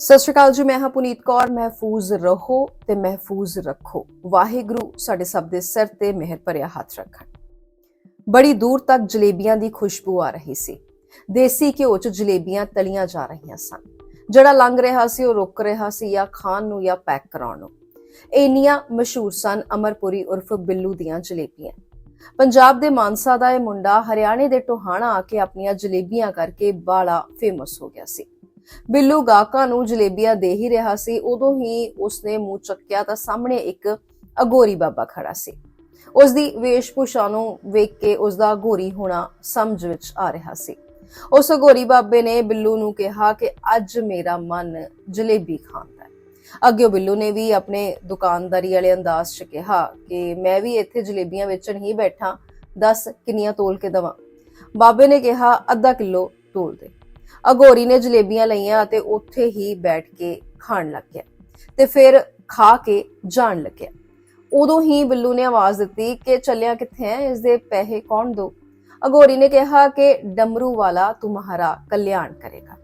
ਸਤਿ ਸ਼੍ਰੀ ਅਕਾਲ ਜੀ, ਮੈਂ ਹਾਂ ਪੁਨੀਤ ਕੌਰ, ਮਹਿਫੂਜ਼ ਰਹੋ ਤੇ ਮਹਿਫੂਜ਼ ਰੱਖੋ। ਵਾਹਿਗੁਰੂ ਸਾਡੇ ਸਭ ਦੇ ਸਿਰ ਤੇ ਮਿਹਰ ਭਰਿਆ ਹੱਥ ਰੱਖਣ। ਬੜੀ ਦੂਰ ਤੱਕ ਜਲੇਬੀਆਂ ਦੀ ਖੁਸ਼ਬੂ ਆ ਰਹੀ ਸੀ। ਦੇਸੀ ਘਿਓ 'ਚ ਜਲੇਬੀਆਂ ਤਲੀਆਂ ਜਾ ਰਹੀਆਂ ਸਨ। ਜਿਹੜਾ ਲੰਘ ਰਿਹਾ ਸੀ, ਉਹ ਰੁਕ ਰਿਹਾ ਸੀ ਜਾਂ ਖਾਣ ਨੂੰ ਜਾਂ ਪੈਕ ਕਰਾਉਣ ਨੂੰ। ਇੰਨੀਆਂ ਮਸ਼ਹੂਰ ਸਨ ਅਮਰਪੁਰੀ ਉਰਫ ਬਿੱਲੂ ਦੀਆਂ ਜਲੇਬੀਆਂ। ਪੰਜਾਬ ਦੇ ਮਾਨਸਾ ਦਾ ਇਹ ਮੁੰਡਾ ਹਰਿਆਣੇ ਦੇ ਟੋਹਾਣਾ ਆ ਕੇ ਆਪਣੀਆਂ ਜਲੇਬੀਆਂ ਕਰਕੇ ਬਾਲਾ ਫੇਮਸ ਹੋ ਗਿਆ ਸੀ। ਬਿੱਲੂ ਗਾਹਕਾਂ ਨੂੰ ਜਲੇਬੀਆਂ ਦੇ ਹੀ ਰਿਹਾ ਸੀ। ਉਦੋਂ ਹੀ ਉਸਨੇ ਮੂੰਹ ਚੱਕਿਆ ਤਾਂ ਸਾਹਮਣੇ ਇੱਕ ਅਗੋਰੀ ਬਾਬਾ ਖੜਾ ਸੀ। ਉਸ ਦੀ ਵੇਸ਼ਭੂਸ਼ਾ ਨੂੰ ਵੇਖ ਕੇ ਉਸ ਦਾ ਅਗੋਰੀ ਹੋਣਾ ਸਮਝ ਵਿੱਚ ਆ ਰਿਹਾ ਸੀ। ਉਸ ਅਗੋਰੀ ਬਾਬੇ ਨੇ ਬਿੱਲੂ ਨੂੰ ਕਿਹਾ ਕਿ ਅੱਜ ਮੇਰਾ ਮਨ ਜਲੇਬੀ ਖਾਣ ਦਾ ਹੈ। ਅੱਗੇ ਬਿੱਲੂ ਨੇ ਵੀ ਆਪਣੇ ਦੁਕਾਨਦਾਰੀ ਵਾਲੇ ਅੰਦਾਜ਼ 'ਚ ਕਿਹਾ ਕਿ ਮੈਂ ਵੀ ਇੱਥੇ ਜਲੇਬੀਆਂ ਵੇਚਣ ਹੀ ਬੈਠਾ। ਦੱਸ ਕਿੰਨੀਆਂ ਤੋਲ ਕੇ ਦਵਾਂ? ਬਾਬੇ ਨੇ ਕਿਹਾ, ਅੱਧਾ ਕਿਲੋ ਤੋਲ ਦੇ। ਅਗੋਰੀ ਨੇ ਜਲੇਬੀਆਂ ਲਈਆਂ ਅਤੇ ਉੱਥੇ ਹੀ ਬੈਠ ਕੇ ਖਾਣ ਲੱਗ ਗਿਆ ਤੇ ਫਿਰ ਖਾ ਕੇ ਜਾਣ ਲੱਗਿਆ। ਉਦੋਂ ਹੀ ਬਿੱਲੂ ਨੇ ਆਵਾਜ਼ ਦਿੱਤੀ ਕਿ ਚੱਲਿਆ ਕਿੱਥੇ ਹੈ? ਇਸ ਦੇ ਪੈਸੇ ਕੌਣ ਦੋ? ਅਗੋਰੀ ਨੇ ਕਿਹਾ ਕਿ ਡਮਰੂ ਵਾਲਾ ਤੁਮਹਾਰਾ ਕਲਿਆਣ ਕਰੇਗਾ।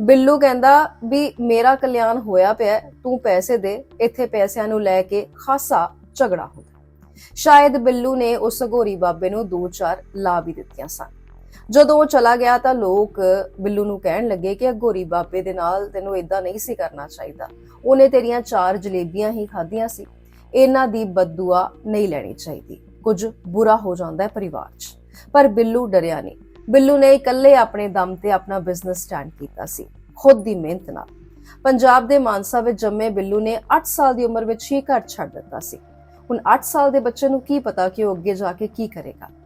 ਬਿੱਲੂ ਕਹਿੰਦਾ, ਵੀ ਮੇਰਾ ਕਲਿਆਣ ਹੋਇਆ ਪਿਆ, ਤੂੰ ਪੈਸੇ ਦੇ, ਇੱਥੇ ਪੈਸਿਆਂ ਨੂੰ ਲੈ ਕੇ ਖਾਸਾ ਝਗੜਾ ਹੁੰਦਾ ਸ਼ਾਇਦ ਬਿੱਲੂ ਨੇ ਉਸ ਅਗੋਰੀ ਬਾਬੇ ਨੂੰ ਦੋ ਚਾਰ ਲਾ ਵੀ ਦਿੱਤੀਆਂ ਸਨ। ਜਦੋਂ ਉਹ ਚਲਾ ਗਿਆ ਤਾਂ ਲੋਕ ਬਿੱਲੂ ਨੂੰ ਕਹਿਣ ਲੱਗੇ ਕਿ ਅਗੋਰੀ ਬਾਬੇ ਦੇ ਨਾਲ ਤੈਨੂੰ ਇਦਾਂ ਨਹੀਂ ਸੀ ਕਰਨਾ ਚਾਹੀਦਾ। ਉਹਨੇ ਤੇਰੀਆਂ ਚਾਰ ਜਲੇਬੀਆਂ ਹੀ ਖਾਧੀਆਂ ਸੀ। ਇਹਨਾਂ ਦੀ ਬਦਦੁਆ ਨਹੀਂ ਲੈਣੀ ਚਾਹੀਦੀ। ਕੁਝ ਬੁਰਾ ਹੋ ਜਾਂਦਾ ਹੈ ਪਰਿਵਾਰ 'ਚ। ਪਰ ਬਿੱਲੂ ਡਰਿਆ ਨਹੀਂ। ਬਿੱਲੂ ਨੇ ਇਕੱਲੇ ਆਪਣੇ ਦਮ ਤੇ ਆਪਣਾ ਬਿਜ਼ਨਸ ਸਟੈਂਡ ਕੀਤਾ ਸੀ। ਖੁਦ ਦੀ ਮਿਹਨਤ ਨਾਲ। ਪੰਜਾਬ ਦੇ ਮਾਨਸਾ ਵਿੱਚ ਜੰਮੇ ਬਿੱਲੂ ਨੇ 8 ਸਾਲ ਦੀ ਉਮਰ ਵਿੱਚ ਹੀ ਘਰ ਛੱਡ ਦਿੱਤਾ ਸੀ। ਹੁਣ 8 ਸਾਲ ਦੇ ਬੱਚੇ ਨੂੰ ਕੀ ਪਤਾ ਕਿ ਉਹ ਅੱਗੇ ਜਾ ਕੇ ਕੀ ਕਰੇਗਾ।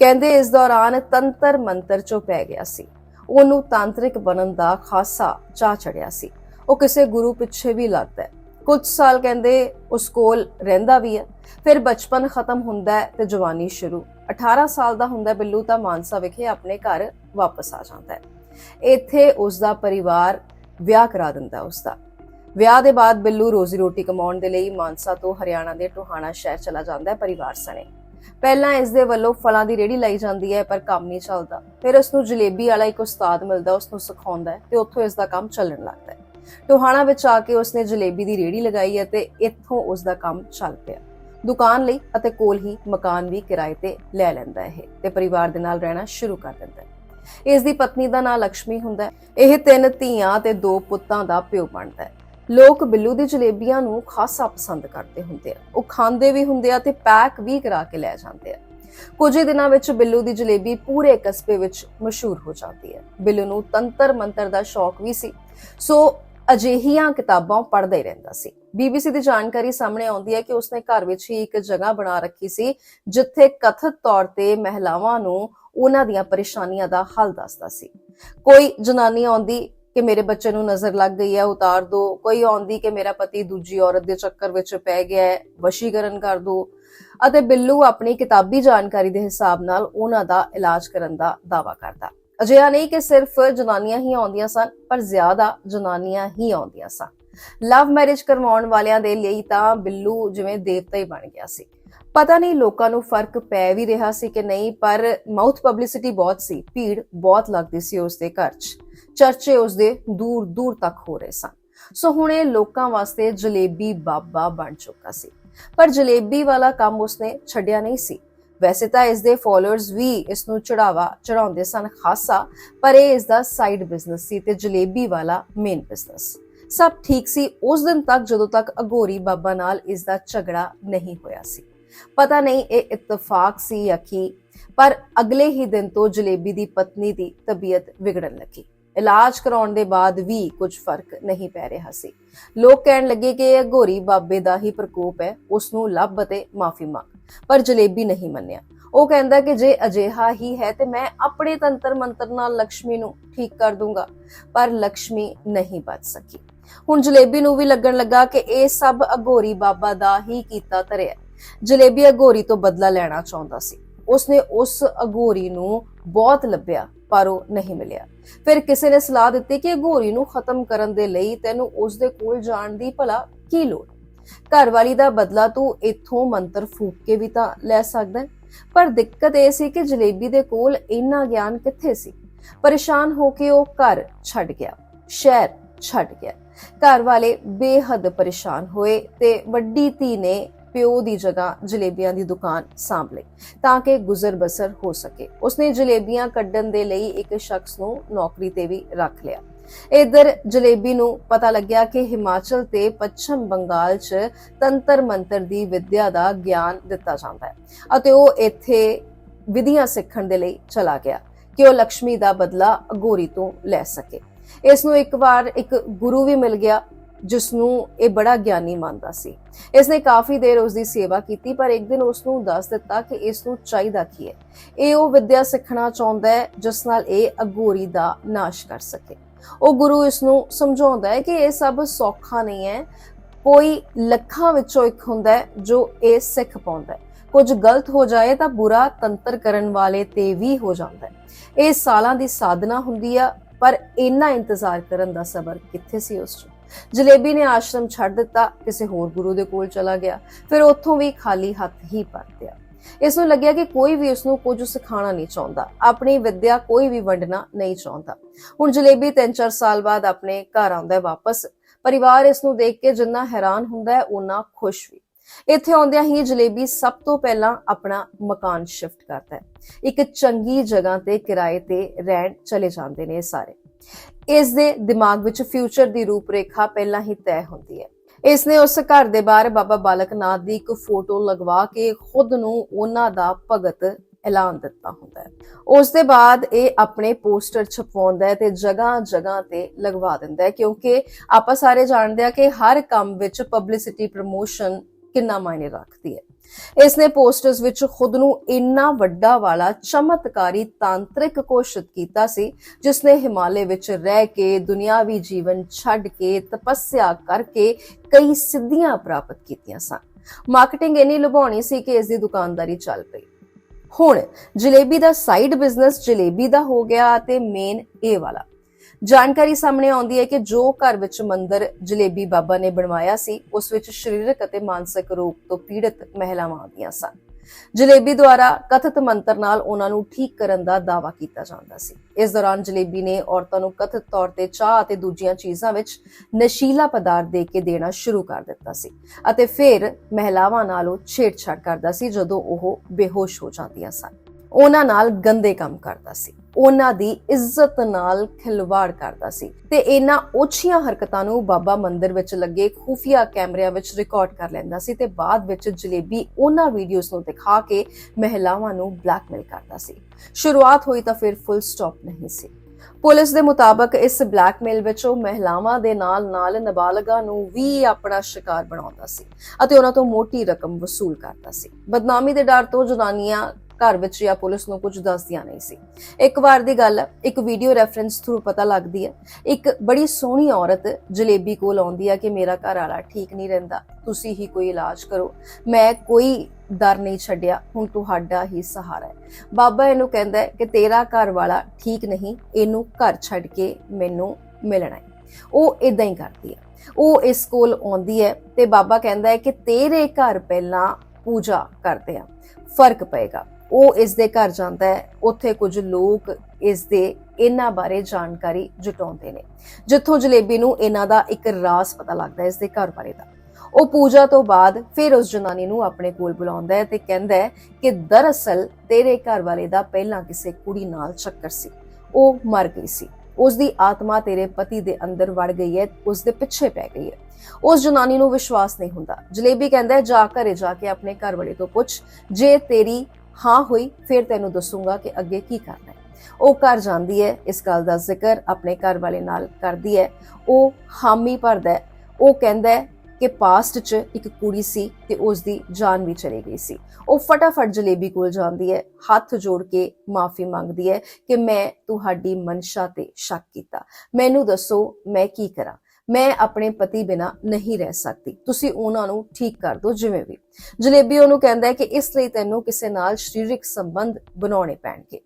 ਕਹਿੰਦੇ ਇਸ ਦੌਰਾਨ ਤੰਤਰ ਮੰਤਰ ਚੋਂ ਪੈ ਗਿਆ ਸੀ। ਉਹਨੂੰ ਤਾਂਤਰਿਕ ਬਣਨ ਦਾ ਖਾਸਾ ਚਾਹ ਚੜਿਆ ਸੀ। ਉਹ ਕਿਸੇ ਗੁਰੂ ਪਿੱਛੇ ਵੀ ਲੱਗਦਾ ਹੈ ਕੁਝ ਸਾਲ ਕਹਿੰਦੇ ਉਸ ਕੋਲ ਰਹਿੰਦਾ ਵੀ ਹੈ। ਫਿਰ ਬਚਪਨ ਖਤਮ ਹੁੰਦਾ ਹੈ ਤੇ ਜਵਾਨੀ ਸ਼ੁਰੂ। 18 ਸਾਲ ਦਾ ਹੁੰਦਾ ਬਿੱਲੂ ਤਾਂ ਮਾਨਸਾ ਵਿਖੇ ਆਪਣੇ ਘਰ ਵਾਪਸ ਆ ਜਾਂਦਾ ਹੈ। ਇੱਥੇ ਉਸ ਦਾ ਪਰਿਵਾਰ ਵਿਆਹ ਕਰਾ ਦਿੰਦਾ ਹੈ ਉਸ ਦਾ ਵਿਆਹ ਦੇ ਬਾਅਦ ਬਿੱਲੂ ਰੋਜ਼ੀ ਰੋਟੀ ਕਮਾਉਣ ਦੇ ਲਈ ਮਾਨਸਾ ਤੋਂ ਹਰਿਆਣਾ ਦੇ ਟੋਹਾਣਾ ਸ਼ਹਿਰ ਚਲਾ ਜਾਂਦਾ ਹੈ ਪਰਿਵਾਰ ਸਣੇ। ਪਹਿਲਾਂ ਇਸ ਦੇ ਵੱਲੋਂ ਫਲਾਂ ਦੀ ਰੇੜੀ ਲਾਈ ਜਾਂਦੀ ਹੈ, ਪਰ ਕੰਮ ਨਹੀਂ ਚੱਲਦਾ। ਫਿਰ ਉਸ ਨੂੰ ਜਲੇਬੀ ਵਾਲਾ ਇੱਕ ਉਸਤਾਦ ਮਿਲਦਾ ਉਸ ਨੂੰ ਸਿਖਾਉਂਦਾ ਹੈ ਤੇ ਉੱਥੋਂ ਇਸ ਦਾ ਕੰਮ ਚੱਲਣ ਲੱਗਦਾ ਹੈ। ਟੋਹਾਣਾ ਵਿੱਚ ਆ ਕੇ ਉਸਨੇ ਜਲੇਬੀ ਦੀ ਰੇੜੀ ਲਗਾਈ ਹੈ ਤੇ ਇੱਥੋਂ ਉਸ ਦਾ ਕੰਮ ਚੱਲ ਪਿਆ। ਦੁਕਾਨ ਲਈ ਅਤੇ ਕੋਲ ਹੀ ਮਕਾਨ ਵੀ ਕਿਰਾਏ ਤੇ ਲੈ ਲੈਂਦਾ ਹੈ ਤੇ ਪਰਿਵਾਰ ਦੇ ਨਾਲ ਰਹਿਣਾ ਸ਼ੁਰੂ ਕਰ ਦਿੰਦਾ ਹੈ। ਇਸ ਦੀ ਪਤਨੀ ਦਾ ਨਾਮ ਲక్ష్ਮੀ ਹੁੰਦਾ ਹੈ। ਇਹ ਤਿੰਨ ਧੀਆਂ ਤੇ ਦੋ ਪੁੱਤਾਂ ਦਾ ਪਿਓ ਬਣਦਾ ਹੈ। ਲੋਕ ਬਿੱਲੂ ਦੀ ਜਲੇਬੀਆਂ ਨੂੰ ਖਾਸਾ ਪਸੰਦ ਕਰਦੇ ਹੁੰਦੇ ਆ। ਉਹ ਖਾਂਦੇ ਵੀ ਹੁੰਦੇ ਆ ਤੇ ਪੈਕ ਵੀ ਕਰਾ ਕੇ ਲੈ ਜਾਂਦੇ ਆ। ਕੁਝ ਦਿਨਾਂ ਵਿੱਚ ਬਿੱਲੂ ਦੀ ਜਲੇਬੀ ਪੂਰੇ ਕਸਬੇ ਵਿੱਚ ਮਸ਼ਹੂਰ ਹੋ ਜਾਂਦੀ ਹੈ। ਬਿੱਲੂ ਨੂੰ ਤੰਤਰ ਮੰਤਰ ਦਾ ਸ਼ੌਕ ਵੀ ਸੀ। ਸੋ ਅਜਿਹੀਆਂ ਕਿਤਾਬਾਂ ਪੜ੍ਹਦਾ ਹੀ ਰਹਿੰਦਾ ਸੀ। ਬੀਬੀਸੀ ਦੀ ਜਾਣਕਾਰੀ ਸਾਹਮਣੇ ਆਉਂਦੀ ਹੈ ਕਿ ਉਸਨੇ ਘਰ ਵਿੱਚ ਹੀ ਇੱਕ ਜਗ੍ਹਾ ਬਣਾ ਰੱਖੀ ਸੀ, ਜਿੱਥੇ ਕਥਿਤ ਤੌਰ ਤੇ ਮਹਿਲਾਵਾਂ ਨੂੰ ਉਹਨਾਂ ਦੀਆਂ ਪਰੇਸ਼ਾਨੀਆਂ ਦਾ ਹੱਲ ਦੱਸਦਾ ਸੀ। ਕੋਈ ਜਨਾਨੀ ਆਉਂਦੀ ਕਿ ਮੇਰੇ ਬੱਚੇ ਨੂੰ ਨਜ਼ਰ ਲੱਗ ਗਈ ਹੈ, ਉਤਾਰ ਦੋ। ਕੋਈ ਆਉਂਦੀ ਕਿ ਮੇਰਾ ਪਤੀ ਦੂਜੀ ਔਰਤ ਦੇ ਚੱਕਰ ਵਿੱਚ ਪੈ ਗਿਆ ਹੈ, ਵਸ਼ੀਕਰਨ ਕਰ ਦੋ। ਅਤੇ ਬਿੱਲੂ ਆਪਣੀ ਕਿਤਾਬੀ ਜਾਣਕਾਰੀ ਦੇ ਹਿਸਾਬ ਨਾਲ ਉਹਨਾਂ ਦਾ ਇਲਾਜ ਕਰਨ ਦਾ ਦਾਵਾ ਕਰਦਾ। ਅਜਿਹਾ ਨਹੀਂ ਕਿ ਸਿਰਫ ਜਨਾਨੀਆਂ ਹੀ ਆਉਂਦੀਆਂ ਸਨ, ਪਰ ਜ਼ਿਆਦਾ ਜਨਾਨੀਆਂ ਹੀ ਆਉਂਦੀਆਂ ਸਨ। ਲਵ ਮੈਰਿਜ ਕਰਵਾਉਣ ਵਾਲਿਆਂ ਦੇ ਲਈ ਤਾਂ ਬਿੱਲੂ ਜਿਵੇਂ ਦੇਵਤਾ ਹੀ ਬਣ ਗਿਆ ਸੀ। ਪਤਾ ਨਹੀਂ ਲੋਕਾਂ ਨੂੰ ਫ਼ਰਕ ਪੈ ਵੀ ਰਿਹਾ ਸੀ ਕਿ ਨਹੀਂ, ਪਰ ਮਾਊਥ ਪਬਲਿਸਿਟੀ ਬਹੁਤ ਸੀ, ਭੀੜ ਬਹੁਤ ਲੱਗਦੀ ਸੀ ਉਸ ਦੇ ਘਰ 'ਚ। ਚਰਚੇ ਉਸ ਦੇ ਦੂਰ ਦੂਰ ਤੱਕ ਹੋ ਰਹੇ ਸਨ। ਸੋ ਹੁਣ ਇਹ ਲੋਕਾਂ ਵਾਸਤੇ ਜਲੇਬੀ ਬਾਬਾ ਬਣ ਚੁੱਕਾ ਸੀ। ਪਰ ਜਲੇਬੀ ਵਾਲਾ ਕੰਮ ਉਸਨੇ ਛੱਡਿਆ ਨਹੀਂ ਸੀ। ਵੈਸੇ ਤਾਂ ਇਸ ਦੇ ਫਾਲੋਅਰਸ ਵੀ ਇਸ ਨੂੰ ਚੜਾਵਾ, ਚੜਾਉਂਦੇ ਸਨ ਖਾਸਾ, ਪਰ ਇਹ ਇਸ ਦਾ ਸਾਈਡ ਬਿਜ਼ਨਸ ਸੀ ਤੇ ਜਲੇਬੀ ਵਾਲਾ ਮੇਨ ਬਿਜ਼ਨਸ ਸਭ ਠੀਕ ਸੀ ਉਸ ਦਿਨ ਤੱਕ ਜਦੋਂ ਤੱਕ ਅਗੋਰੀ ਬਾਬਾ ਨਾਲ ਇਸ ਦਾ ਝਗੜਾ ਨਹੀਂ ਹੋਇਆ ਸੀ। ਪਤਾ ਨਹੀਂ, ਇਹ ਇਤਫਾਕ ਸੀ ਜਾਂ ਕੀ, ਪਰ ਅਗਲੇ ਹੀ ਦਿਨ ਤੋਂ ਜਲੇਬੀ ਦੀ ਪਤਨੀ ਦੀ ਤਬੀਅਤ ਵਿਗੜਨ ਲੱਗੀ। ਇਲਾਜ ਕਰਾਉਣ ਦੇ ਬਾਅਦ ਵੀ ਕੁਝ ਫ਼ਰਕ ਨਹੀਂ ਪੈ ਰਿਹਾ ਸੀ। ਲੋਕ ਕਹਿਣ ਲੱਗੇ ਕਿ ਇਹ ਗੋਰੀ ਬਾਬੇ ਦਾ ਹੀ ਪ੍ਰਕੋਪ ਹੈ, ਉਸ ਨੂੰ ਲੱਭ ਅਤੇ ਮਾਫੀ ਮੰਗ, ਪਰ ਜਲੇਬੀ ਨਹੀਂ ਮੰਨਿਆ। ਉਹ ਕਹਿੰਦਾ ਕਿ ਜੇ ਅਜੇਹਾ ਹੀ ਹੈ ਤੇ ਮੈਂ ਆਪਣੇ ਤੰਤਰ ਮੰਤਰ ਨਾਲ ਲక్ష్ਮੀ ਨੂੰ ਠੀਕ ਕਰ ਦੂੰਗਾ, ਪਰ ਲక్ష్ਮੀ ਨਹੀਂ ਬਚ ਸਕੀ। ਹੁਣ ਜਲੇਬੀ ਨੂੰ ਵੀ ਲੱਗਣ ਲੱਗਾ ਕਿ ਇਹ ਸਭ ਅਗੋਰੀ ਬਾਬਾ ਦਾ ਹੀ ਕੀਤਾ ਤਰਿਆ ਜਲੇਬੀ ਅਗੋਰੀ ਤੋਂ ਬਦਲਾ ਲੈਣਾ ਚਾਹੁੰਦਾ ਸੀ। ਉਸਨੇ ਉਸ ਅਗੋਰੀ ਨੂੰ ਬਹੁਤ ਲੱਭਿਆ, ਪਰ ਉਹ ਨਹੀਂ ਮਿਲਿਆ। ਫਿਰ ਕਿਸੇ ਨੇ ਸਲਾਹ ਦਿੱਤੀ ਕਿ ਅਗੋਰੀ ਨੂੰ ਖਤਮ ਕਰਨ ਦੇ ਲਈ ਤੈਨੂੰ ਉਸ ਦੇ ਕੋਲ ਜਾਣ ਦੀ ਭਲਾ ਕੀ ਲੋੜ? ਘਰਵਾਲੀ ਦਾ ਬਦਲਾ ਤੂੰ ਇੱਥੋਂ ਮੰਤਰ ਫੂਕ ਕੇ ਵੀ ਤਾਂ ਲੈ ਸਕਦਾ ਪਰ ਦਿੱਕਤ ਇਹ ਸੀ ਕਿ ਜਲੇਬੀ ਦੇ ਕੋਲ ਇੰਨਾ ਗਿਆਨ ਕਿੱਥੇ ਸੀ? ਪਰੇਸ਼ਾਨ ਹੋ ਕੇ ਉਹ ਘਰ ਛੱਡ ਗਿਆ, ਸ਼ਹਿਰ ਛੱਡ ਗਿਆ। ਘਰ ਵਾਲੇ ਬੇਹੱਦ ਪਰੇਸ਼ਾਨ ਹੋਏ ਤੇ ਵੱਡੀ ਧੀ ਨੇ ਪਿਓ ਦੀ ਜਗ੍ਹਾ ਜਲੇਬੀਆਂ ਦੀ ਦੁਕਾਨ ਸਾਂਭ ਲਈ ਤਾਂ ਕਿ ਗੁਜ਼ਰ ਬਸਰ ਹੋ ਸਕੇ। ਉਸਨੇ ਜਲੇਬੀਆਂ ਕੱਢਣ ਦੇ ਲਈ ਇੱਕ ਸ਼ਖਸ ਨੂੰ ਨੌਕਰੀ ਤੇ ਵੀ ਰੱਖ ਲਿਆ। ਇਧਰ ਜਲੇਬੀ ਨੂੰ ਪਤਾ ਲੱਗਿਆ ਕਿ ਹਿਮਾਚਲ ਤੇ ਪੱਛਮ ਬੰਗਾਲ 'ਚ ਤੰਤਰ ਮੰਤਰ ਦੀ ਵਿਦਿਆ ਦਾ ਗਿਆਨ ਦਿੱਤਾ ਜਾਂਦਾ ਹੈ ਅਤੇ ਉਹ ਇੱਥੇ ਵਿਧੀਆਂ ਸਿੱਖਣ ਦੇ ਲਈ ਚਲਾ ਗਿਆ ਕਿ ਉਹ ਲక్ష్ਮੀ ਦਾ ਬਦਲਾ ਅਗੋਰੀ ਤੋਂ ਲੈ ਸਕੇ। ਇਸ ਨੂੰ ਇੱਕ ਵਾਰ ਇੱਕ ਗੁਰੂ ਵੀ ਮਿਲ ਗਿਆ ਜਿਸ ਨੂੰ ਇਹ ਬੜਾ ਗਿਆਨੀ ਮੰਨਦਾ ਸੀ। ਇਸ ਨੇ ਕਾਫੀ ਦੇਰ ਉਸ ਦੀ ਸੇਵਾ ਕੀਤੀ, ਪਰ ਇੱਕ ਦਿਨ ਉਸ ਨੂੰ ਦੱਸ ਦਿੱਤਾ ਕਿ ਇਸ ਨੂੰ ਚਾਹੀਦਾ ਕੀ ਹੈ। ਇਹ ਉਹ ਵਿੱਦਿਆ ਸਿੱਖਣਾ ਚਾਹੁੰਦਾ ਹੈ, ਜਿਸ ਨਾਲ ਇਹ ਅਗੋਰੀ ਦਾ ਨਾਸ਼ ਕਰ ਸਕੇ। ਉਹ ਗੁਰੂ ਇਸ ਨੂੰ ਸਮਝਾਉਂਦਾ ਹੈ ਕਿ ਇਹ ਸਭ ਸੌਖਾ ਨਹੀਂ ਹੈ। ਕੋਈ ਲੱਖਾਂ ਵਿੱਚੋਂ ਇੱਕ ਹੁੰਦਾ ਹੈ ਜੋ ਇਹ ਸਿੱਖ ਪਾਉਂਦਾ ਹੈ। ਕੁਝ ਗਲਤ ਹੋ ਜਾਏ ਤਾਂ ਬੁਰਾ ਤੰਤਰ ਕਰਨ ਵਾਲੇ ਤੇ ਵੀ ਹੋ ਜਾਂਦਾ ਹੈ। ਇਹ ਸਾਲਾਂ ਦੀ ਸਾਧਨਾ ਹੁੰਦੀ ਆ, ਪਰ ਇੰਨਾ ਇੰਤਜ਼ਾਰ ਕਰਨ ਦਾ ਸਬਰ ਕਿੱਥੇ ਸੀ ਉਸ 'ਚ? ਜਲੇਬੀ ਨੇ ਆਸ਼ਰਮ ਛੱਡ ਦਿੱਤਾ, ਕਿਸੇ ਹੋਰ ਗੁਰੂ ਦੇ ਕੋਲ ਚਲਾ ਗਿਆ, ਫਿਰ ਉੱਥੋਂ ਵੀ ਖਾਲੀ ਹੱਥ ਹੀ ਪਰਤਿਆ। ਇਸ ਨੂੰ ਲੱਗਿਆ ਕਿ ਕੋਈ ਵੀ ਉਸ ਨੂੰ ਕੁਝ ਸਿਖਾਉਣਾ ਨਹੀਂ ਚਾਹੁੰਦਾ, ਆਪਣੀ ਵਿਦਿਆ ਕੋਈ ਵੀ ਵੰਡਣਾ ਨਹੀਂ ਚਾਹੁੰਦਾ। ਹੁਣ ਜਲੇਬੀ 3-4 ਸਾਲ ਬਾਅਦ ਆਪਣੇ ਘਰ ਆਉਂਦਾ ਹੈ ਵਾਪਸ, ਪਰਿਵਾਰ ਇਸ ਨੂੰ ਦੇਖ ਕੇ ਜਿੰਨਾ ਹੈਰਾਨ ਹੁੰਦਾ ਹੈ ਉਹਨਾਂ ਖੁਸ਼ ਵੀ। ਇੱਥੇ ਆਉਂਦਿਆਂ ਹੀ ਜਲੇਬੀ ਸਭ ਤੋਂ ਪਹਿਲਾਂ ਆਪਣਾ ਮਕਾਨ ਸ਼ਿਫਟ ਕਰਦਾ ਹੈ। ਇੱਕ ਚੰਗੀ ਜਗ੍ਹਾ ਤੇ ਕਿਰਾਏ ਤੇ ਰਹਿਣ ਚਲੇ ਜਾਂਦੇ ਨੇ ਸਾਰੇ। ਇਸ ਦੇ ਦਿਮਾਗ ਵਿੱਚ ਫਿਊਚਰ ਦੀ ਰੂਪਰੇਖਾ ਪਹਿਲਾਂ ਹੀ ਤੈਅ ਹੁੰਦੀ ਹੈ। ਇਸ ਨੇ ਉਸ ਘਰ ਦੇ ਬਾਹਰ ਬਾਬਾ ਬਾਲਕ ਨਾਥ ਦੀ ਇੱਕ ਫੋਟੋ ਲਗਵਾ ਕੇ ਖੁਦ ਨੂੰ ਉਹਨਾਂ ਦਾ ਭਗਤ ਐਲਾਨ ਦਿੱਤਾ ਹੁੰਦਾ ਹੈ। ਉਸ ਦੇ ਬਾਅਦ ਇਹ ਆਪਣੇ ਪੋਸਟਰ ਛਪਵਾਉਂਦਾ ਹੈ ਤੇ ਜਗ੍ਹਾ ਜਗ੍ਹਾ ਤੇ ਲਗਵਾ ਦਿੰਦਾ ਹੈ ਕਿਉਂਕਿ ਆਪਾਂ ਸਾਰੇ ਜਾਣਦੇ ਆ ਕਿ ਹਰ ਕੰਮ ਵਿੱਚ ਪਬਲਿਸਿਟੀ ਪ੍ਰਮੋਸ਼ਨ ਕਿੰਨਾ ਮਾਇਨੇ ਰੱਖਦੀ ਹੈ। ਇਸ ਨੇ ਪੋਸਟਰਸ ਵਿੱਚ ਖੁਦ ਨੂੰ ਇੰਨਾ ਵੱਡਾ ਵਾਲਾ ਚਮਤਕਾਰੀ ਤਾਂਤਰਿਕ ਘੋਸ਼ਿਤ ਕੀਤਾ ਸੀ ਜਿਸ ਨੇ ਹਿਮਾਲੇ ਵਿੱਚ ਰਹਿ ਕੇ, ਦੁਨਿਆਵੀ ਜੀਵਨ ਛੱਡ ਕੇ, ਤਪੱਸਿਆ ਕਰਕੇ ਕਈ ਸਿੱਧੀਆਂ ਪ੍ਰਾਪਤ ਕੀਤੀਆਂ ਸਨ। ਮਾਰਕੀਟਿੰਗ ਇੰਨੀ ਲੁਭਾਉਣੀ ਸੀ ਕਿ ਇਸ ਦੀ ਦੁਕਾਨਦਾਰੀ ਚੱਲ ਪਈ। ਹੁਣ ਜਲੇਬੀ ਦਾ ਸਾਈਡ ਬਿਜ਼ਨਸ ਜਲੇਬੀ ਦਾ ਹੋ ਗਿਆ ਤੇ ਮੇਨ ਇਹ ਵਾਲਾ। ਜਾਣਕਾਰੀ ਸਾਹਮਣੇ ਆਉਂਦੀ ਹੈ ਕਿ ਜੋ ਘਰ ਵਿੱਚ ਮੰਦਰ ਜਲੇਬੀ ਬਾਬਾ ਨੇ ਬਣਵਾਇਆ ਸੀ, ਉਸ ਵਿੱਚ ਸਰੀਰਕ ਅਤੇ ਮਾਨਸਿਕ ਰੋਗ ਤੋਂ ਪੀੜਤ ਮਹਿਲਾਵਾਂ ਆਉਂਦੀਆਂ ਸਨ। ਜਲੇਬੀ ਦੁਆਰਾ ਕਥਿਤ ਮੰਤਰ ਨਾਲ ਉਹਨਾਂ ਨੂੰ ਠੀਕ ਕਰਨ ਦਾ ਦਾਅਵਾ ਕੀਤਾ ਜਾਂਦਾ ਸੀ। ਇਸ ਦੌਰਾਨ ਜਲੇਬੀ ਨੇ ਔਰਤਾਂ ਨੂੰ ਕਥਿਤ ਤੌਰ ਤੇ ਚਾਹ ਅਤੇ ਦੂਜੀਆਂ ਚੀਜ਼ਾਂ ਵਿੱਚ ਨਸ਼ੀਲਾ ਪਦਾਰਥ ਦੇ ਕੇ ਦੇਣਾ ਸ਼ੁਰੂ ਕਰ ਦਿੱਤਾ ਸੀ ਅਤੇ ਫਿਰ ਮਹਿਲਾਵਾਂ ਨਾਲ ਉਹ ਛੇੜਛਾੜ ਕਰਦਾ ਸੀ ਜਦੋਂ ਉਹ ਬੇਹੋਸ਼ ਹੋ ਜਾਂਦੀਆਂ ਸਨ। ਉਹਨਾਂ ਨਾਲ ਗੰਦੇ ਕੰਮ ਕਰਦਾ ਸੀ। ਉਹਨਾਂ ਦੀ ਇੱਜ਼ਤ ਨਾਲ ਖਿਲਵਾੜ ਕਰਦਾ ਸੀ ਤੇ ਇਹਨਾਂ ਓਛੀਆਂ ਹਰਕਤਾਂ ਨੂੰ ਬਾਬਾ ਮੰਦਿਰ ਵਿੱਚ ਲੱਗੇ ਖੂਫੀਆ ਕੈਮਰਿਆਂ ਵਿੱਚ ਰਿਕਾਰਡ ਕਰ ਲੈਂਦਾ ਸੀ ਤੇ ਬਾਅਦ ਵਿੱਚ ਜਲੇਬੀ ਉਹਨਾਂ ਵੀਡੀਓਜ਼ ਨੂੰ ਦਿਖਾ ਕੇ ਮਹਿਲਾਵਾਂ ਨੂੰ ਬਲੈਕਮੇਲ ਕਰਦਾ ਸੀ। ਸ਼ੁਰੂਆਤ ਹੋਈ ਤਾਂ ਫਿਰ ਫੁੱਲ ਸਟਾਪ ਨਹੀਂ ਸੀ। ਪੁਲਿਸ ਦੇ ਮੁਤਾਬਕ ਇਸ ਬਲੈਕਮੇਲ ਵਿੱਚ ਉਹ ਮਹਿਲਾਵਾਂ ਦੇ ਨਾਲ-ਨਾਲ ਨਾਬਾਲਗਾਂ ਨੂੰ ਵੀ ਆਪਣਾ ਸ਼ਿਕਾਰ ਬਣਾਉਂਦਾ ਸੀ ਅਤੇ ਉਹਨਾਂ ਤੋਂ ਮੋਟੀ ਰਕਮ ਵਸੂਲ ਕਰਦਾ ਸੀ। ਬਦਨਾਮੀ ਦੇ ਡਰ ਤੋਂ ਜਨਾਨੀਆਂ ਘਰ ਵਿੱਚ ਜਾਂ ਪੁਲਿਸ ਨੂੰ ਕੁਝ ਦੱਸਦੀਆਂ ਨਹੀਂ ਸੀ। ਇੱਕ ਵਾਰ ਦੀ ਗੱਲ ਇੱਕ ਵੀਡੀਓ ਰੈਫਰੈਂਸ ਥਰੂ ਪਤਾ ਲੱਗਦੀ ਹੈ। ਇੱਕ ਬੜੀ ਸੋਹਣੀ ਔਰਤ ਜਲੇਬੀ ਕੋਲ ਆਉਂਦੀ ਹੈ ਕਿ ਮੇਰਾ ਘਰ ਵਾਲਾ ਠੀਕ ਨਹੀਂ ਰਹਿੰਦਾ, ਤੁਸੀਂ ਹੀ ਕੋਈ ਇਲਾਜ ਕਰੋ। ਮੈਂ ਕੋਈ ਦਰ ਨਹੀਂ ਛੱਡਿਆ, ਹੁਣ ਤੁਹਾਡਾ ਹੀ ਸਹਾਰਾ ਹੈ। ਬਾਬਾ ਇਹਨੂੰ ਕਹਿੰਦਾ ਹੈ ਕਿ ਤੇਰਾ ਘਰ ਵਾਲਾ ਠੀਕ ਨਹੀਂ, ਇਹਨੂੰ ਘਰ ਛੱਡ ਕੇ ਮੈਨੂੰ ਮਿਲਣਾ ਹੈ। ਉਹ ਇਦਾਂ ਹੀ ਕਰਦੀ ਹੈ। ਉਹ ਇਸ ਕੋਲ ਆਉਂਦੀ ਹੈ ਤੇ ਬਾਬਾ ਕਹਿੰਦਾ ਹੈ ਕਿ ਤੇਰੇ ਘਰ ਪਹਿਲਾਂ ਪੂਜਾ ਕਰਦੇ ਆ ਫ਼ਰਕ ਪਏਗਾ। ਉਹ ਇਸ ਦੇ ਘਰ ਜਾਂਦਾ ਹੈ। ਉੱਥੇ ਕੁਝ ਲੋਕ ਇਸ ਦੇ ਇਹਨਾਂ ਬਾਰੇ ਜਾਣਕਾਰੀ ਜੁਟਾਉਂਦੇ ਨੇ। ਜਿੱਥੋਂ ਜਲੇਬੀ ਨੂੰ ਇਹਨਾਂ ਦਾ ਇੱਕ ਰਾਸ ਪਤਾ ਲੱਗਦਾ ਹੈ ਇਸ ਦੇ ਘਰ ਬਾਰੇ ਦਾ। ਉਹ ਪੂਜਾ ਤੋਂ ਬਾਅਦ ਫਿਰ ਉਸ ਜਨਾਨੀ ਨੂੰ ਆਪਣੇ ਕੋਲ ਬੁਲਾਉਂਦਾ ਹੈ ਤੇ ਕਹਿੰਦਾ ਹੈ ਕਿ ਦਰਅਸਲ ਤੇਰੇ ਘਰ ਵਾਲੇ ਦਾ ਪਹਿਲਾਂ ਕਿਸੇ ਕੁੜੀ ਨਾਲ ਚੱਕਰ ਸੀ। ਉਹ ਮਰ ਗਈ ਸੀ। ਉਸ ਦੀ ਆਤਮਾ ਤੇਰੇ ਪਤੀ ਦੇ ਅੰਦਰ ਵੜ ਗਈ ਹੈ ਉਸ ਦੇ ਪਿੱਛੇ ਪੈ ਗਈ ਹੈ। ਉਸ ਜਨਾਨੀ ਨੂੰ ਵਿਸ਼ਵਾਸ ਨਹੀਂ ਹੁੰਦਾ। ਜਲੇਬੀ ਕਹਿੰਦਾ ਹੈ, ਜਾ ਘਰੇ ਜਾ ਕੇ ਆਪਣੇ ਘਰ ਵਾਲੇ ਤੋਂ ਪੁੱਛ। ਜੇ ਤੇਰੀ ਹਾਂ ਹੋਈ, ਫਿਰ ਤੈਨੂੰ ਦੱਸੂਗਾ ਕਿ ਅੱਗੇ ਕੀ ਕਰਨਾ ਹੈ। ਉਹ ਘਰ ਜਾਂਦੀ ਹੈ, ਇਸ ਗੱਲ ਦਾ ਜ਼ਿਕਰ ਆਪਣੇ ਘਰ ਵਾਲੇ ਨਾਲ ਕਰਦੀ ਹੈ। ਉਹ ਹਾਮੀ ਭਰਦਾ ਹੈ। ਉਹ ਕਹਿੰਦਾ ਹੈ ਕਿ ਪਾਸਟ 'ਚ ਇੱਕ ਕੁੜੀ ਸੀ ਤੇ ਉਸ ਦੀ ਜਾਨ ਵੀ ਚਲੀ ਗਈ ਸੀ। ਉਹ ਫਟਾਫਟ ਜਲੇਬੀ ਕੋਲ ਜਾਂਦੀ ਹੈ, ਹੱਥ ਜੋੜ ਕੇ ਮਾਫੀ ਮੰਗਦੀ ਹੈ ਕਿ ਮੈਂ ਤੁਹਾਡੀ ਮਨਸ਼ਾ ਤੇ ਸ਼ੱਕ ਕੀਤਾ। ਮੈਨੂੰ ਦੱਸੋ ਮੈਂ ਕੀ ਕਰਾਂ? ਮੈਂ ਆਪਣੇ ਪਤੀ ਬਿਨਾ ਨਹੀਂ ਰਹਿ ਸਕਦੀ। ਤੁਸੀਂ ਉਹਨਾਂ ਨੂੰ ਠੀਕ ਕਰ ਦਿਓ ਜਿਵੇਂ ਵੀ। ਜਲੇਬੀ ਉਹਨੂੰ ਕਹਿੰਦਾ ਹੈ ਕਿ ਇਸ ਲਈ ਤੈਨੂੰ ਕਿਸੇ ਨਾਲ ਸਰੀਰਕ ਸੰਬੰਧ ਬਣਾਉਣੇ ਪੈਣਗੇ।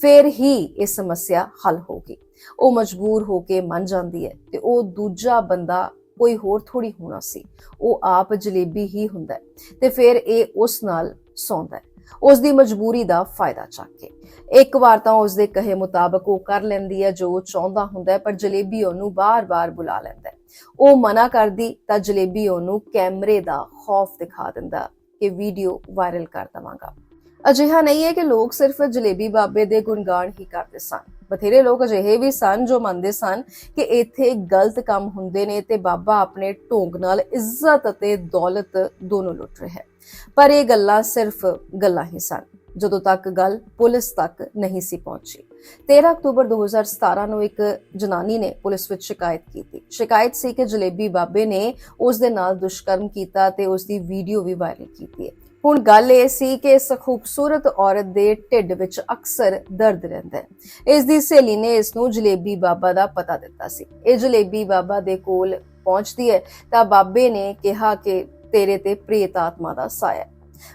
ਫਿਰ ਹੀ ਇਹ ਸਮੱਸਿਆ ਹੱਲ ਹੋਗੀ ਉਹ ਮਜਬੂਰ ਹੋ ਕੇ ਮੰਨ ਜਾਂਦੀ ਹੈ ਤੇ ਉਹ ਦੂਜਾ ਬੰਦਾ ਕੋਈ ਹੋਰ ਥੋੜੀ ਹੋਣਾ ਸੀ। ਉਹ ਆਪ ਜਲੇਬੀ ਹੀ ਹੁੰਦਾ ਹੈ ਤੇ ਫਿਰ ਇਹ ਉਸ ਨਾਲ ਸੌਂਦਾ ਉਸ ਦੀ ਮਜਬੂਰੀ ਦਾ ਫਾਇਦਾ ਚੱਕ ਕੇ। ਇੱਕ ਵਾਰ ਤਾਂ ਉਸ ਦੇ ਕਹੇ ਮੁਤਾਬਕ ਉਹ ਕਰ ਲੈਂਦੀ ਹੈ ਜੋ ਉਹ ਚਾਹੁੰਦਾ ਹੁੰਦਾ ਹੈ, ਪਰ ਜਲੇਬੀ ਉਹਨੂੰ ਬਾਰ-ਬਾਰ ਬੁਲਾ ਲੈਂਦਾ ਹੈ। ਉਹ ਮਨਾ ਕਰਦੀ ਤਾਂ ਜਲੇਬੀ ਉਹਨੂੰ ਕੈਮਰੇ ਦਾ ਖੌਫ ਦਿਖਾ ਦਿੰਦਾ ਕਿ ਵੀਡੀਓ ਵਾਇਰਲ ਕਰ ਦਵਾਂਗਾ। ਅਜਿਹਾ ਨਹੀਂ ਹੈ ਕਿ ਲੋਕ ਸਿਰਫ ਜਲੇਬੀ ਬਾਬੇ ਦੇ ਗੁਣਗਾਨ ਹੀ ਕਰਦੇ ਸਨ। ਬਥੇਰੇ ਲੋਕ ਅਜਿਹੇ ਵੀ ਸਨ ਜੋ ਮੰਨਦੇ ਸਨ ਕਿ ਇੱਥੇ ਗਲਤ ਕੰਮ ਹੁੰਦੇ ਨੇ ਤੇ ਬਾਬਾ ਆਪਣੇ ਢੋਂਗ ਨਾਲ ਇੱਜ਼ਤ ਅਤੇ ਦੌਲਤ ਦੋਨੋਂ ਲੁੱਟ ਰਿਹਾ ਹੈ। ਪਰ ਇਹ ਗੱਲਾਂ ਸਿਰਫ ਗੱਲਾਂ ਹੀ ਸਨ, ਜਦੋਂ ਤੱਕ ਗੱਲ ਪੁਲਿਸ ਤੱਕ ਨਹੀਂ ਸੀ ਪਹੁੰਚੀ। 13 ਅਕਤੂਬਰ 2017 ਨੂੰ ਇੱਕ ਜਨਾਨੀ ਨੇ ਪੁਲਿਸ ਵਿੱਚ ਸ਼ਿਕਾਇਤ ਕੀਤੀ। ਸ਼ਿਕਾਇਤ ਸੀ ਕਿ ਜਲੇਬੀ ਬਾਬੇ ਨੇ ਉਸ ਦੇ ਨਾਲ ਦੁਸ਼ਕਰਮ ਕੀਤਾ ਤੇ ਉਸ ਦੀ ਵੀਡੀਓ ਵੀ ਵਾਇਰਲ ਕੀਤੀ ਹੈ। ਹੁਣ ਗੱਲ ਇਹ ਸੀ ਕਿ ਇਸ ਖੂਬਸੂਰਤ ਔਰਤ ਦੇ ਢਿੱਡ ਵਿੱਚ ਅਕਸਰ ਦਰਦ ਰਹਿੰਦਾ ਹੈ। ਇਸ ਦੀ ਸਹੇਲੀ ਨੇ ਇਸ ਨੂੰ ਜਲੇਬੀ ਬਾਬਾ ਦਾ ਪਤਾ ਦਿੱਤਾ ਸੀ। ਇਹ ਜਲੇਬੀ ਬਾਬਾ ਦੇ ਕੋਲ ਪਹੁੰਚਦੀ ਹੈ ਤਾਂ ਬਾਬੇ ਨੇ ਕਿਹਾ ਕਿ ਤੇਰੇ ਤੇ ਪ੍ਰੇਤ ਆਤਮਾ ਦਾ ਸਾਇਆ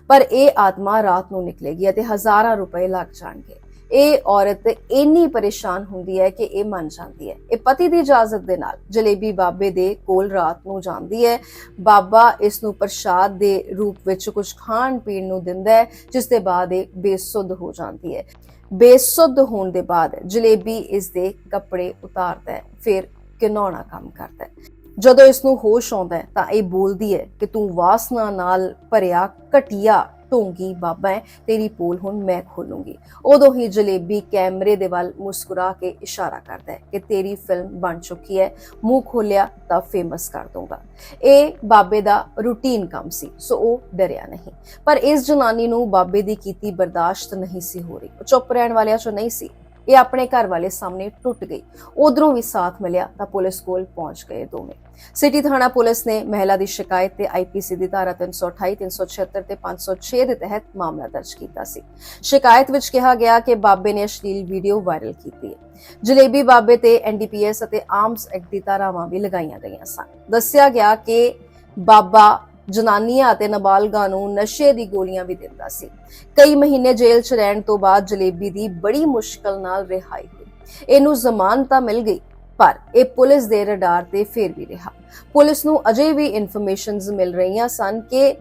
ਪਰ ਇਹ ਆਤਮਾ ਰਾਤ ਨੂੰ ਨਿਕਲੇਗੀ ਅਤੇ ਹਜ਼ਾਰਾਂ ਰੁਪਏ ਲੱਗ ਜਾਣਗੇ। ਇਹ ਔਰਤ ਇੰਨੀ ਪਰੇਸ਼ਾਨ ਹੁੰਦੀ ਹੈ ਕਿ ਇਹ ਮੰਨ ਜਾਂਦੀ ਹੈ। ਇਹ ਪਤੀ ਦੀ ਇਜਾਜ਼ਤ ਦੇ ਨਾਲ ਜਲੇਬੀ ਬਾਬੇ ਦੇ ਕੋਲ ਰਾਤ ਨੂੰ ਜਾਂਦੀ ਹੈ। ਬਾਬਾ ਇਸ ਨੂੰ ਪ੍ਰਸ਼ਾਦ ਦੇ ਰੂਪ ਵਿੱਚ ਕੁਝ ਖਾਣ ਪੀਣ ਨੂੰ ਦਿੰਦਾ ਹੈ, ਜਿਸ ਦੇ ਬਾਅਦ ਇਹ ਬੇਸੁੱਧ ਹੋ ਜਾਂਦੀ ਹੈ। ਬੇਸੁੱਧ ਹੋਣ ਦੇ ਬਾਅਦ ਜਲੇਬੀ ਇਸ ਦੇ ਕੱਪੜੇ ਉਤਾਰਦਾ ਹੈ, ਫਿਰ ਕਿਨੌਣਾ ਕੰਮ ਕਰਦਾ ਹੈ। ਜਦੋਂ ਇਸ ਨੂੰ ਹੋਸ਼ ਆਉਂਦਾ ਹੈ ਤਾਂ ਇਹ ਬੋਲਦੀ ਹੈ ਕਿ ਤੂੰ ਵਾਸਨਾ ਨਾਲ ਭਰਿਆ ਘਟਿਆ ਢੋਂਗੀ ਬਾਬਾ ਹੈ, ਤੇਰੀ ਪੋਲ ਹੁਣ ਮੈਂ ਖੋਲੂੰਗੀ। ਉਦੋਂ ਹੀ ਜਲੇਬੀ ਕੈਮਰੇ ਦੇ ਵੱਲ ਮੁਸਕਰਾ ਕੇ ਇਸ਼ਾਰਾ ਕਰਦਾ ਹੈ ਕਿ ਤੇਰੀ ਫਿਲਮ ਬਣ ਚੁੱਕੀ ਹੈ, ਮੂੰਹ ਖੋਲਿਆ ਤਾਂ ਫੇਮਸ ਕਰ ਦੂੰਗਾ ਇਹ ਬਾਬੇ ਦਾ ਰੂਟੀਨ ਕੰਮ ਸੀ, ਸੋ ਉਹ ਡਰਿਆ ਨਹੀਂ। ਪਰ ਇਸ ਜਨਾਨੀ ਨੂੰ ਬਾਬੇ ਦੀ ਕੀਤੀ ਬਰਦਾਸ਼ਤ ਨਹੀਂ ਸੀ ਹੋ ਰਹੀ। ਉਹ ਚੁੱਪ ਰਹਿਣ ਵਾਲਿਆਂ ਚੋਂ ਨਹੀਂ ਸੀ। ਇਹ ਆਪਣੇ ਘਰ ਵਾਲੇ ਸਾਹਮਣੇ ਟੁੱਟ ਗਈ। ਉਧਰੋਂ ਵੀ ਸਾਥ ਮਿਲਿਆ ਤਾਂ ਪੁਲਿਸ ਕੋਲ ਪਹੁੰਚ ਗਏ ਦੋਵੇਂ। ਸਿਟੀ ਥਾਣਾ ਪੁਲਿਸ ਨੇ ਮਹਿਲਾ ਦੀ ਸ਼ਿਕਾਇਤ ਤੇ ਆਈਪੀਸੀ ਦੀ ਧਾਰਾ 328 376 ਤੇ 506 ਦੇ ਤਹਿਤ ਮਾਮਲਾ ਦਰਜ ਕੀਤਾ ਸੀ। ਸ਼ਿਕਾਇਤ ਵਿੱਚ ਕਿਹਾ ਗਿਆ ਕਿ ਬਾਬੇ ਨੇ ਅਸ਼ਲੀਲ ਵੀਡੀਓ ਵਾਇਰਲ ਕੀਤੀ ਹੈ। ਜਲੇਬੀ ਬਾਬੇ ਤੇ ਐਨਡੀਪੀਐਸ ਅਤੇ ਆਰਮਸ ਐਕਟ ਦੀ ਧਾਰਾਵਾਂ ਵੀ ਲਗਾਈਆਂ ਗਈਆਂ ਸਨ। ਦੱਸਿਆ ਗਿਆ ਕਿ ਬਾਬਾ ਜਨਾਨੀਆਂ ਅਤੇ ਨਾਬਾਲਗਾਂ ਨੂੰ ਨਸ਼ੇ ਦੀ ਗੋਲੀਆਂ ਵੀ ਦਿੰਦਾ ਸੀ। ਕਈ ਮਹੀਨੇ ਜੇਲ੍ਹ 'ਚ ਰਹਿਣ ਤੋਂ ਬਾਅਦ ਜਲੇਬੀ ਦੀ ਬੜੀ ਮੁਸ਼ਕਲ ਨਾਲ ਰਿਹਾਈ ਹੋਈ। ਇਹਨੂੰ ਜ਼ਮਾਨਤ ਤਾਂ ਮਿਲ ਗਈ, ਪਰ ਇਹ ਪੁਲਿਸ ਦੇ ਰਡਾਰ ਤੇ ਫੇਰ ਵੀ ਰਿਹਾ। ਪੁਲਿਸ ਨੂੰ ਅਜੇ ਵੀ ਇਨਫੋਰਮੇਸ਼ਨਸ ਮਿਲ ਰਹੀਆਂ ਸਨ ਕਿ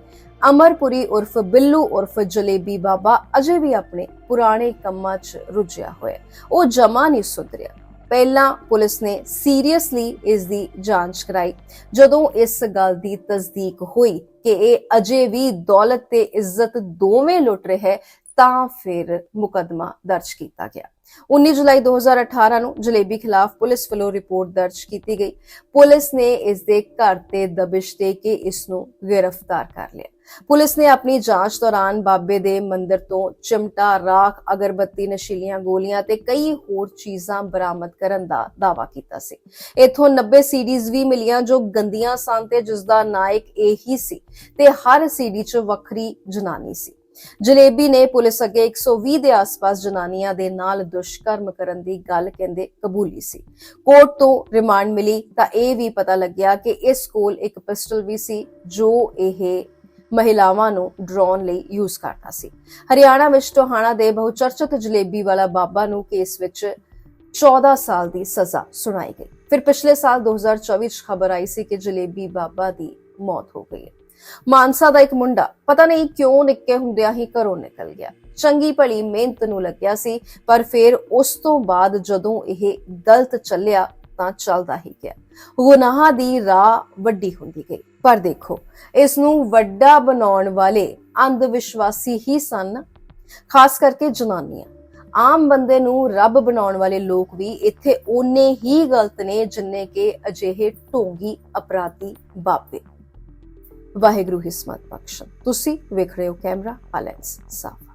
ਅਮਰਪੁਰੀ ਉਰਫ ਬਿੱਲੂ ਉਰਫ ਜਲੇਬੀ ਬਾਬਾ ਅਜੇ ਵੀ ਆਪਣੇ ਪੁਰਾਣੇ ਕੰਮਾਂ 'ਚ ਰੁੱਝਿਆ ਹੋਇਆ ਉਹ ਜਮਾ ਨਹੀਂ ਸੁਧਰਿਆ। ਪਹਿਲਾਂ ਪੁਲਿਸ ਨੇ ਸੀਰੀਅਸਲੀ ਇਸ ਦੀ ਜਾਂਚ ਕਰਾਈ। ਜਦੋਂ ਇਸ ਗੱਲ ਦੀ ਤਸਦੀਕ ਹੋਈ ਕਿ ਇਹ ਅਜੇ ਵੀ ਦੌਲਤ ਤੇ ਇੱਜ਼ਤ ਦੋਵੇਂ ਲੁੱਟ ਰਿਹਾ ਹੈ ਤਾਂ ਫਿਰ ਮੁਕਦਮਾ ਦਰਜ ਕੀਤਾ ਗਿਆ। 19 ਜੁਲਾਈ 2018 ਨੂੰ ਜਲੇਬੀ ਖਿਲਾਫ ਪੁਲਿਸ ਵੱਲੋਂ ਰਿਪੋਰਟ ਦਰਜ ਕੀਤੀ ਗਈ। ਪੁਲਿਸ ਨੇ ਇਸ ਦੇ ਘਰ ਤੇ ਦਬਿਸ਼ ਦੇ ਕੇ ਇਸ ਨੂੰ ਗ੍ਰਿਫਤਾਰ ਕਰ ਲਿਆ। ਪੁਲਿਸ ਨੇ ਆਪਣੀ ਜਾਂਚ ਦੌਰਾਨ ਬਾਬੇ ਦੇ ਮੰਦਿਰ ਤੋਂ ਚਿਮਟਾ, ਰਾਖ, ਅਗਰਬੱਤੀ, ਨਸ਼ੀਲੀਆਂ ਗੋਲੀਆਂ ਤੇ ਕਈ ਹੋਰ ਚੀਜ਼ਾਂ ਬਰਾਮਦ ਕਰਨ ਦਾ ਦਾਅਵਾ ਕੀਤਾ ਸੀ। ਇਥੋਂ 90 ਸੀਡੀਜ਼ ਵੀ ਮਿਲੀਆਂ ਜੋ ਗੰਦੀਆਂ ਸਨ ਤੇ ਜਿਸ ਦਾ ਨਾਇਕ ਇਹੀ ਸੀ ਤੇ ਹਰ ਸੀਡੀ 'ਚ ਵੱਖਰੀ ਜਨਾਨੀ ਸੀ। ਜਲੇਬੀ ਨੇ ਪੁਲਿਸ ਅੱਗੇ 120 ਦੇ ਆਸ-ਪਾਸ ਜਨਾਨੀਆਂ ਦੇ ਨਾਲ ਦੁਸ਼ਕਰਮ ਕਰਨ ਦੀ ਗੱਲ ਕਹਿੰਦੇ ਕਬੂਲੀ ਸੀ। ਕੋਰਟ ਤੋਂ ਰਿਮਾਂਡ ਮਿਲੀ ਤਾਂ ਇਹ ਵੀ ਪਤਾ ਲੱਗਿਆ ਕਿ ਇਸ ਕੋਲ ਇੱਕ ਪਿਸਟਲ ਵੀ ਸੀ ਜੋ ਇਹ ਮਹਿਲਾਵਾਂ ਨੂੰ ਡਰਾਉਣ ਲਈ ਯੂਜ਼ ਕਰਦਾ ਸੀ। ਹਰਿਆਣਾ ਵਿੱਚ ਟੋਹਾਣਾ ਦੇ ਬਹੁਚਰਚਿਤ ਜਲੇਬੀ ਵਾਲਾ ਬਾਬਾ ਨੂੰ ਕੇਸ ਵਿੱਚ 14 ਸਾਲ ਦੀ ਸਜ਼ਾ ਸੁਣਾਈ ਗਈ। ਫਿਰ ਪਿਛਲੇ ਸਾਲ 2024 ਚ ਖਬਰ ਆਈ ਸੀ ਕਿ ਜਲੇਬੀ ਬਾਬਾ ਦੀ ਮੌਤ ਹੋ ਗਈ ਹੈ। ਮਾਨਸਾ ਦਾ ਇੱਕ ਮੁੰਡਾ, ਪਤਾ ਨਹੀਂ ਕਿਉਂ ਨਿੱਕੇ ਹੁੰਦਿਆਂ ਹੀ ਘਰੋਂ ਨਿਕਲ ਗਿਆ। ਚੰਗੀ ਭਲੀ ਮਿਹਨਤ ਨੂੰ ਲੱਗਿਆ ਸੀ, ਪਰ ਫਿਰ ਉਸ ਤੋਂ ਬਾਅਦ ਜਦੋਂ ਇਹ ਗਲਤ ਚੱਲਿਆ ਤਾਂ ਚੱਲਦਾ ਹੀ ਗਿਆ। ਗੁਨਾਹਾਂ ਦੀ ਰਾਹ ਵੱਡੀ ਹੁੰਦੀ ਗਈ। ਪਰ ਦੇਖੋ, ਇਸ ਨੂੰ ਵੱਡਾ ਬਣਾਉਣ ਵਾਲੇ ਅੰਧ ਵਿਸ਼ਵਾਸੀ ਹੀ ਸਨ, ਖਾਸ ਕਰਕੇ ਜਨਾਨੀਆਂ। ਆਮ ਬੰਦੇ ਨੂੰ ਰੱਬ ਬਣਾਉਣ ਵਾਲੇ ਲੋਕ ਵੀ ਇੱਥੇ ਓਨੇ ਹੀ ਗਲਤ ਨੇ ਜਿੰਨੇ ਕਿ ਅਜਿਹੇ ਢੋਂਗੀ ਅਪਰਾਧੀ ਬਾਬੇ ਵਾਹਿਗੁਰੂ ਹਿਸਮਤ ਬਖਸ਼ਣ। ਤੁਸੀਂ ਵੇਖ ਰਹੇ ਹੋ ਕੈਮਰਾ ਅਲੈਂਸ ਸਾਫ਼।